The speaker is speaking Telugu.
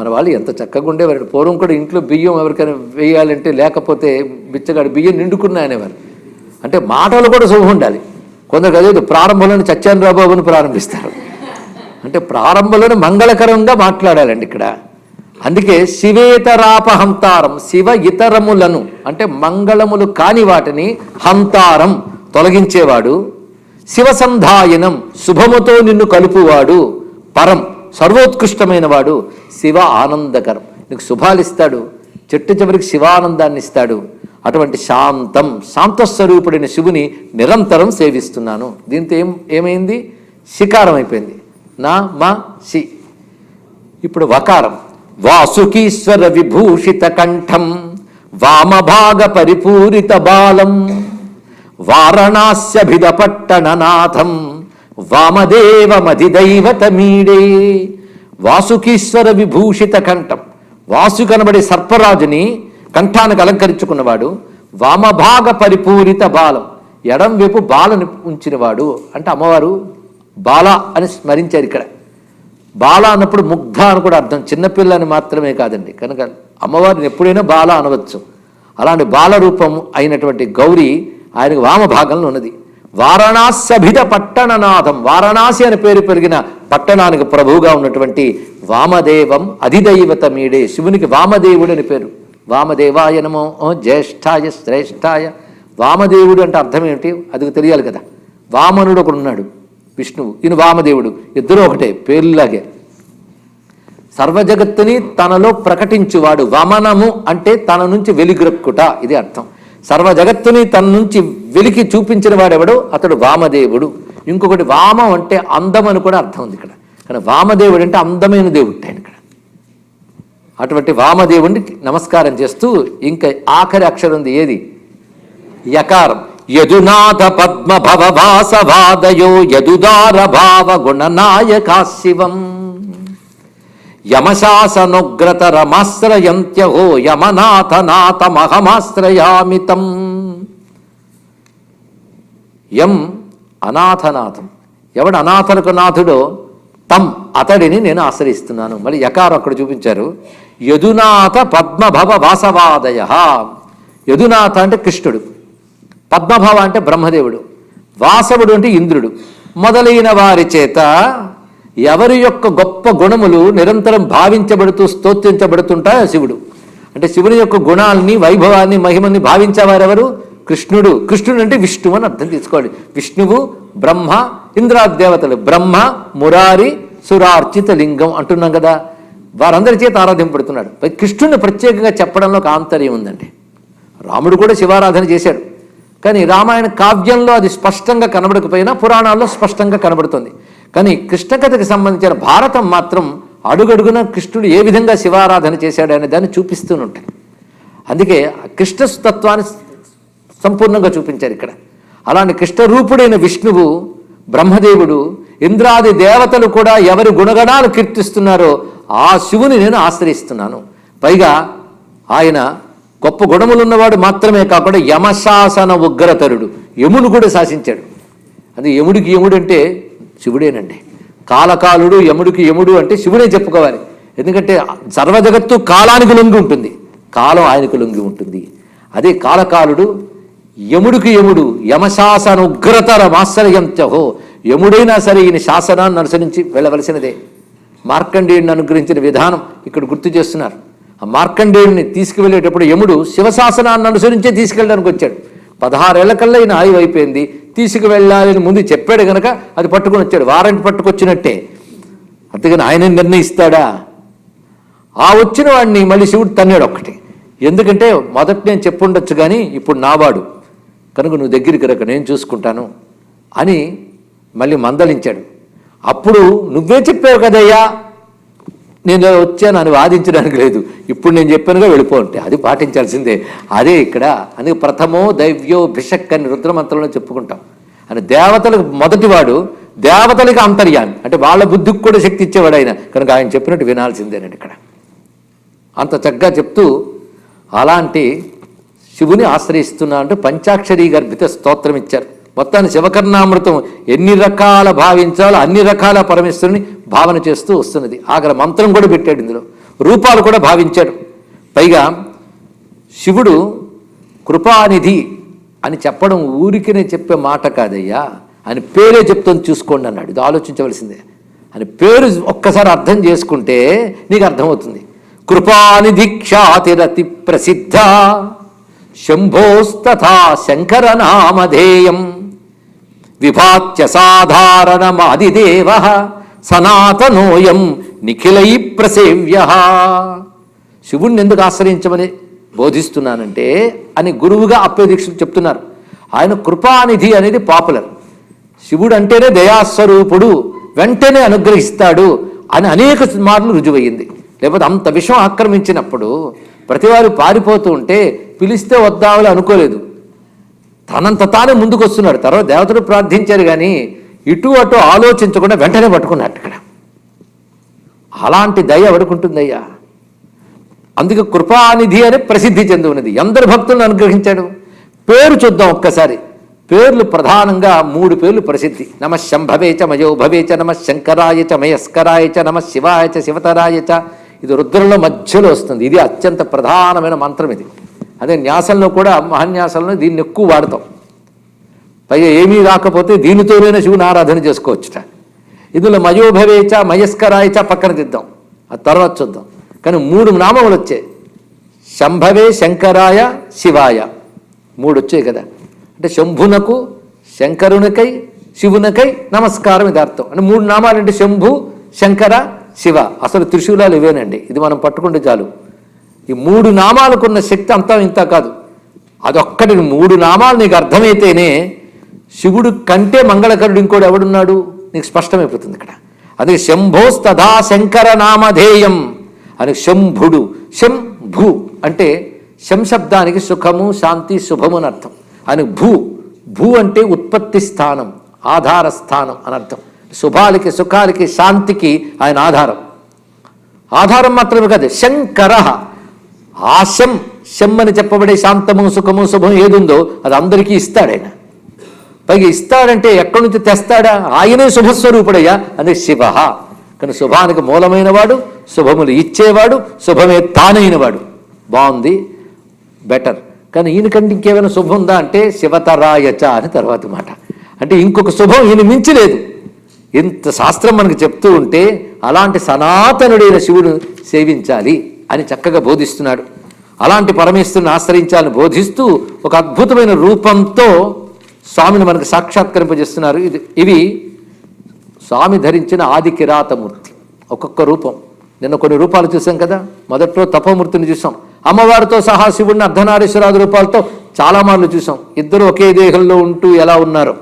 మన వాళ్ళు ఎంత చక్కగా ఉండేవారు. పూర్వం కూడా ఇంట్లో బియ్యం ఎవరికైనా వేయాలంటే లేకపోతే బిచ్చగాడు బియ్యం నిండుకున్నా అనేవారు. అంటే మాటలు కూడా శుభం ఉండాలి. కొందరు అదే ప్రారంభంలోనే చచ్చాను రాబాబుని ప్రారంభిస్తారు. అంటే ప్రారంభంలోనే మంగళకరంగా మాట్లాడాలండి ఇక్కడ. అందుకే శివేతరాపహంతారం శివ ఇతరములను అంటే మంగళములు కాని వాటిని హంతారం తొలగించేవాడు. శివసంధాయనం శుభముతో నిన్ను కలుపువాడు. పరం. సర్వోత్కృష్టమైన వాడు శివ ఆనందకరం. నీకు శుభాలిస్తాడు. చెట్టు చివరికి శివానందాన్ని ఇస్తాడు అటువంటి శాంతం శాంతస్వరూపుడైన శివుని నిరంతరం సేవిస్తున్నాను. దీంతో ఏం ఏమైంది? శికారం అయిపోయింది నా మా శి. ఇప్పుడు వకారం. వాసుకీశ్వర విభూషిత కంఠం వామభాగ పరిపూరిత బాలం వారణాస్యభిద పట్టణనాథం వామదేవమధిదైవతమీడే. వాసుకీశ్వర విభూషిత కంఠం. వాసు కనబడే సర్పరాజుని కంఠానికి అలంకరించుకున్నవాడు వామభాగ పరిపూరిత బాలం. ఎడం వైపు బాలని ఉంచినవాడు. అంటే అమ్మవారు బాల అని స్మరించారు ఇక్కడ. బాల అన్నప్పుడు ముగ్ధ అని కూడా అర్థం. చిన్నపిల్లని మాత్రమే కాదండి. కనుక అమ్మవారిని ఎప్పుడైనా బాల అనవచ్చు. అలాంటి బాల రూపం అయినటువంటి గౌరి ఆయనకు వామభాగంలో ఉన్నది. వారణాస్యభిత పట్టణనాథం. వారణాసి అని పేరు పెరిగిన పట్టణానికి ప్రభువుగా ఉన్నటువంటి వామదేవం అధిదైవత మీడే. శివునికి వామదేవుడు అని పేరు. వామదేవాయ నమో జ్యేష్ఠాయ శ్రేష్ఠాయ. వామదేవుడు అంటే అర్థం ఏమిటి? అది తెలియాలి కదా. వామనుడు ఒకడు ఉన్నాడు విష్ణువు. ఈయన వామదేవుడు. ఇద్దరు ఒకటే పేర్లాగే సర్వజగత్తుని తనలో ప్రకటించువాడు. వమనము అంటే తన నుంచి వెలిగ్రక్కుట. ఇది అర్థం. సర్వజగత్తుని తన నుంచి వెలికి చూపించిన వాడెవడు? అతడు వామదేవుడు. ఇంకొకటి వామం అంటే అందం అని కూడా అర్థం ఉంది ఇక్కడ. కానీ వామదేవుడు అంటే అందమైన దేవుడు ఆయన ఇక్కడ. అటువంటి వామదేవుడికి నమస్కారం చేస్తూ ఇంకా ఆఖరి అక్షరం ఉంది ఏది? యకారం. యదునాథ పద్మ భవ వాసవాదయో యదుదార భావ గుణనాయకా శివం. యమశాసనుగ్రత రమాశ్రయంత్యహో యమనాథ నాథమహమాశ్రయామితం యం అనాథనాథం. ఎవడు అనాథలకు నాథుడో తం అతడిని నేను ఆశ్రయిస్తున్నాను. మళ్ళీ యకారం అక్కడ చూపించారు. యదునాథ పద్మభవ వాసవాదయ. యదునాథ అంటే కృష్ణుడు. పద్మభవ అంటే బ్రహ్మదేవుడు. వాసవుడు అంటే ఇంద్రుడు. మొదలైన వారి చేత ఎవరి యొక్క గొప్ప గుణములు నిరంతరం భావించబడుతూ స్తోత్రించబడుతుంటాయో శివుడు. అంటే శివుని యొక్క గుణాలని వైభవాన్ని మహిమని భావించేవారెవరు? కృష్ణుడు. కృష్ణుడు అంటే విష్ణువు అని అర్థం తీసుకోవాలి విష్ణువు బ్రహ్మ ఇంద్రాదేవతలు బ్రహ్మ మురారి సురార్చిత లింగం అంటున్నాం కదా. వారందరి చేత ఆరాధింపడుతున్నాడు కృష్ణుడిని ప్రత్యేకంగా చెప్పడంలో ఒక ఆంతర్యం ఉందండి. రాముడు కూడా శివారాధన చేశాడు. కానీ రామాయణ కావ్యంలో అది స్పష్టంగా కనబడకపోయినా పురాణాల్లో స్పష్టంగా కనబడుతుంది. కానీ కృష్ణ కథకి సంబంధించిన భారతం మాత్రం అడుగడుగున కృష్ణుడు ఏ విధంగా శివారాధన చేశాడు అనే దాన్ని చూపిస్తూ ఉంటాయి అందుకే కృష్ణ తత్వాన్ని సంపూర్ణంగా చూపించారు ఇక్కడ. అలాంటి కృష్ణరూపుడైన విష్ణువు బ్రహ్మదేవుడు ఇంద్రాది దేవతలు కూడా ఎవరి గుణగణాలు కీర్తిస్తున్నారో ఆ శివుని నేను ఆశ్రయిస్తున్నాను. పైగా ఆయన గొప్ప గుణములున్నవాడు మాత్రమే కాకుండా యమశాసన ఉగ్రతరుడు యముడు కూడా శాసించాడు. అది యముడికి యముడు అంటే శివుడేనండి. కాలకాలుడు యముడికి యముడు అంటే శివుడే చెప్పుకోవాలి. ఎందుకంటే సర్వ జగత్తు కాలానికి లొంగి ఉంటుంది. కాలం ఆయనకు లొంగి ఉంటుంది. అదే కాలకాలుడు యముడికి యముడు యమశాసన ఉగ్రతర మాశ్రయంత్యహో యముడైనా సరే ఈయన శాసనాన్ని అనుసరించి వెళ్ళవలసినదే. మార్కండేయుడిని అనుగ్రహించిన విధానం ఇక్కడ గుర్తు చేస్తున్నారు. ఆ మార్కండేయుడిని తీసుకువెళ్ళేటప్పుడు యముడు శివశాసనాన్ని అనుసరించే తీసుకెళ్ళడానికి వచ్చాడు. పదహారేళ్ళ కల్లా ఈయన ఆయువు అయిపోయింది తీసుకువెళ్ళాలని ముందు చెప్పాడు కనుక అది పట్టుకొని వచ్చాడు. వారంటీ పట్టుకొచ్చినట్టే. అంతేగాని ఆయన నిర్ణయిస్తాడా? ఆ వచ్చిన వాడిని మళ్ళీ శివుడు తన్నాడు ఒక్కటి. ఎందుకంటే మొదట నేను చెప్పుండొచ్చు కానీ ఇప్పుడు నావాడు కనుక నువ్వు దగ్గరికి రక నేను చూసుకుంటాను అని మళ్ళీ మందలించాడు. అప్పుడు నువ్వే చెప్పావు కదయ్యా నేను వచ్చాను అని వాదించడానికి లేదు. ఇప్పుడు నేను చెప్పానుగా వెళ్ళిపో అంటే అది పాటించాల్సిందే. అదే ఇక్కడ అని ప్రథమో దైవ్యో భిషక్ అని రుద్రమంత్రంలో చెప్పుకుంటాం. అని దేవతలకు మొదటివాడు దేవతలకు అంతర్యామి. అంటే వాళ్ళ బుద్ధికి కూడా శక్తి ఇచ్చేవాడు ఆయన కనుక ఆయన చెప్పినట్టు వినాల్సిందేనండి ఇక్కడ. అంత చక్కగా చెప్తూ అలాంటి శివుని ఆశ్రయిస్తున్నా అంటే పంచాక్షరీ గర్భిత స్తోత్రం ఇచ్చారు. మొత్తాన్ని శివకర్ణామృతం ఎన్ని రకాల భావించాలో అన్ని రకాల పరమేశ్వరుని భావన చేస్తూ వస్తున్నది. ఆఖరి మంత్రం కూడా పెట్టాడు ఇందులో. రూపాలు కూడా భావించాడు. పైగా శివుడు కృపానిధి అని చెప్పడం ఊరికినే చెప్పే మాట కాదయ్యా. అని పేరే చెప్తుంది చూసుకోండి అన్నాడు. ఇది ఆలోచించవలసిందే. అని పేరు ఒక్కసారి అర్థం చేసుకుంటే నీకు అర్థమవుతుంది. కృపానిధి ఖ్యాతిరతి ప్రసిద్ధ శంభోస్తథా శంకర నామధేయం విభాత్య సాధారణమాదిదేవ సనాతనోయం నిఖిలై ప్రసేవ్య. శివుణ్ణి ఎందుకు ఆశ్రయించమని బోధిస్తున్నానంటే అని గురువుగా అప్పదీక్షలు చెప్తున్నారు. ఆయన కృపానిధి అనేది పాపులర్. శివుడు అంటేనే దయాస్వరూపుడు వెంటనే అనుగ్రహిస్తాడు అని అనేక మార్లు రుజువయ్యింది. లేకపోతే అంత విషం ఆక్రమించినప్పుడు ప్రతివారు పారిపోతూ ఉంటే పిలిస్తే వద్దామని అనుకోలేదు. తనంత తానే ముందుకు వస్తున్నాడు తర్వాత దేవతలు ప్రార్థించారు కానీ ఇటు అటు ఆలోచించకుండా వెంటనే పట్టుకున్నాడు ఇక్కడ. అలాంటి దయ ఎవడుకుంటుందయ్యా అందుకే కృపానిధి అని ప్రసిద్ధి చెంది ఉన్నది ఎందరు భక్తులను అనుగ్రహించాడు? పేరు చూద్దాం ఒక్కసారి. పేర్లు ప్రధానంగా మూడు పేర్లు ప్రసిద్ధి. నమ శంభవే చ మయోభవే చ నమ శంకరాయ చ మయస్కరాయ చ నమ శివాయ చ శివతరాయ చ. ఇది రుద్రంలో మధ్యలో వస్తుంది. ఇది అత్యంత ప్రధానమైన మంత్రం ఇది. అదే న్యాసంలో కూడా మహాన్యాసంలో దీన్ని ఎక్కువ వాడతాం. పైగా ఏమీ రాకపోతే దీనితోనైనా శివుని ఆరాధన చేసుకోవచ్చుట. ఇందులో మయోభవేచ మయస్కరాయచ పక్కన దిద్దాం. ఆ తర్వాత చూద్దాం. కానీ మూడు నామములు వచ్చాయి. శంభవే శంకరాయ శివాయ. మూడు వచ్చాయి కదా. అంటే శంభునకు శంకరునికై శివునకై నమస్కారం ఇది అర్థం. అంటే మూడు నామాలు అంటే శంభు శంకర శివ. అసలు త్రిశూలాలు ఇవేనండి. ఇది మనం పట్టుకుంటే చాలు. ఈ మూడు నామాలకున్న శక్తి అంతా ఇంత కాదు. అదొక్కటి మూడు నామాలు నీకు అర్థమైతేనే శివుడు కంటే మంగళకరుడు ఇంకోటి ఎవడున్నాడు? నీకు స్పష్టమైపోతుంది ఇక్కడ. అదే శంభోస్తథా శంకర నామధేయం. అని శంభుడు శంభు అంటే శం శబ్దానికి సుఖము శాంతి శుభము అని అర్థం. అని భూ భూ అంటే ఉత్పత్తి స్థానం ఆధార స్థానం అని అర్థం. శుభాలకి సుఖాలకి శాంతికి ఆయన ఆధారం. ఆధారం మాత్రమే కాదు శంకర. ఆ శం శం అని చెప్పబడే శాంతము సుఖము శుభం ఏదుందో అది అందరికీ ఇస్తాడు ఆయన. పైగా ఇస్తాడంటే ఎక్కడి నుంచి తెస్తాడా? ఆయనే శుభస్వరూపుడయ్యా అదే శివ. కానీ శుభానికి మూలమైన వాడు శుభములు ఇచ్చేవాడు శుభమే తానైనవాడు. బాగుంది బెటర్ కానీ ఈయనకంటే ఇంకేమైనా శుభం ఉందా అంటే శివతరాయచ అని తర్వాత మాట. అంటే ఇంకొక శుభం ఈయన మించలేదు. ఇంత శాస్త్రం మనకు చెప్తూ ఉంటే అలాంటి సనాతనుడైన శివుడు సేవించాలి అని చక్కగా బోధిస్తున్నాడు. అలాంటి పరమేశ్వరుని ఆశ్రయించాలని బోధిస్తూ ఒక అద్భుతమైన రూపంతో స్వామిని మనకు సాక్షాత్కరింపజేస్తున్నారు. ఇది ఇవి స్వామి ధరించిన ఆది కిరాతమూర్తి ఒక్కొక్క రూపం. నిన్న కొన్ని రూపాలు చూసాం కదా. మొదట్లో తపమూర్తిని చూసాం అమ్మవారితో సహా శివుడిని అర్ధనారీశ్వరాది రూపాలతో చాలా మార్లు చూసాం ఇద్దరు ఒకే దేహంలో ఉంటూ ఎలా ఉన్నారో?